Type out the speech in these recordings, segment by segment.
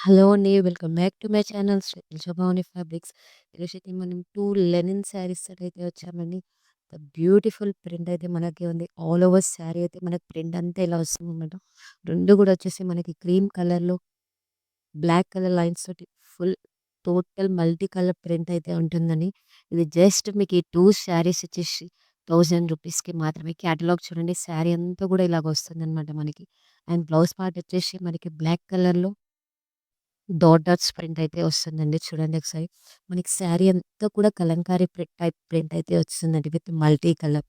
Hello అండి. Welcome back to my channel Shri Shobhavani fabrics. ఈరోజైతే మనం టూ లెనిన్ శారీస్ అయితే వచ్చామండి. ద బ్యూటిఫుల్ ప్రింట్ అయితే మనకి ఉంది. ఆల్ ఓవర్ శారీ అయితే మనకి ప్రింట్ అంతా ఇలా వస్తుందనమాట. 2 కూడా వచ్చేసి మనకి క్రీమ్ కలర్‌లో బ్లాక్ కలర్ లైన్స్ తోటి full total multi colour print అయితే ఉంటుందని ఇది జస్ట్ మీకు ఈ టూ శారీస్ వచ్చేసి థౌజండ్ రూపీస్కి మాత్రమే. క్యాటలాగ్ చూడండి శారీ అంతా కూడా ఇలాగ వస్తుందనమాట మనకి. అండ్ బ్లౌజ్ పార్ట్ వచ్చేసి మనకి బ్లాక్ కలర్‌లో డాట్ డాట్స్ ప్రింట్ అయితే వస్తుందండి. చూడండి ఒకసారి. మనకి శారీ అంతా కూడా కలంకారీ ప్రింట్ టైప్ ప్రింట్ అయితే వస్తుందండి. With multi colour.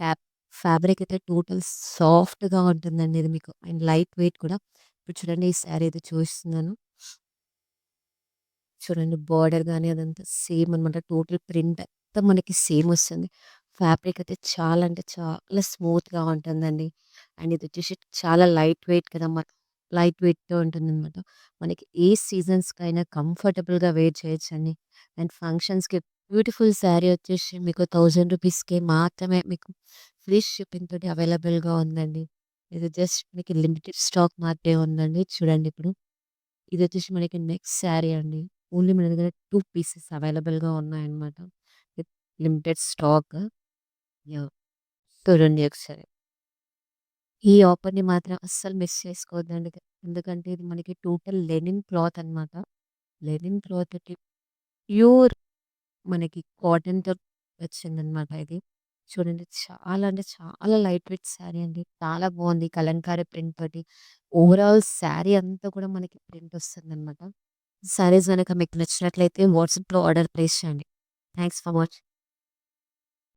Tap fabric అయితే టోటల్ సాఫ్ట్‌గా ఉంటుందండి ఇది మీకు. అండ్ లైట్ వెయిట్ కూడా. ఇప్పుడు చూడండి ఈ శారీ అయితే చూస్తున్నాను చూడండి బార్డర్ కానీ అదంతా సేమ్ అనమాట. టోటల్ ప్రింట్ అంతా మనకి సేమ్ వస్తుంది. ఫ్యాబ్రిక్ అయితే చాలా అంటే చాలా స్మూత్‌గా ఉంటుందండి. అండ్ ఇది వచ్చేసి చాలా లైట్ వెయిట్ కదా! మ లైట్ వెయిట్‌తో ఉంటుందనమాట. మనకి ఏ సీజన్స్‌కైనా కంఫర్టబుల్‌గా వేర్ చేయొచ్చండి. అండ్ ఫంక్షన్స్‌కి బ్యూటిఫుల్ శారీ వచ్చేసి మీకు థౌజండ్ రూపీస్కి మాత్రమే మీకు ఫ్రీ షిప్పింగ్ తోటి అవైలబుల్‌గా ఉందండి. ఇది జస్ట్ మీకు లిమిటెడ్ స్టాక్ మాత్రమే ఉందండి. చూడండి ఇప్పుడు. ఇది వచ్చేసి మనకి నెక్స్ట్ శారీ అండి. ఓన్లీ మన దగ్గర 2 పీసెస్ అవైలబుల్‌గా ఉన్నాయన్నమాట. With limited stock. యాహ్! చూడండి ఒకసారి. ఈ ఆఫర్‌ని మాత్రం అస్సలు మిస్ చేసుకోవద్దండి. ఎందుకంటే ఇది మనకి టోటల్ లెనిన్ క్లాత్ అనమాట. లెనిన్ క్లాత్ తోటి ప్యూర్ మనకి కాటన్‌తో వచ్చిందనమాట ఇది. చూడండి చాలా అంటే చాలా లైట్ వెయిట్ శారీ అండి. చాలా బాగుంది. కలంకారీ ప్రింట్ తోటి. ఓవరాల్ శారీ అంతా కూడా మనకి ప్రింట్ వస్తుందనమాట. శారీస్ గనక మీకు నచ్చినట్లయితే వాట్సాప్‌లో ఆర్డర్ ప్లేస్ చేయండి. Thanks for watching.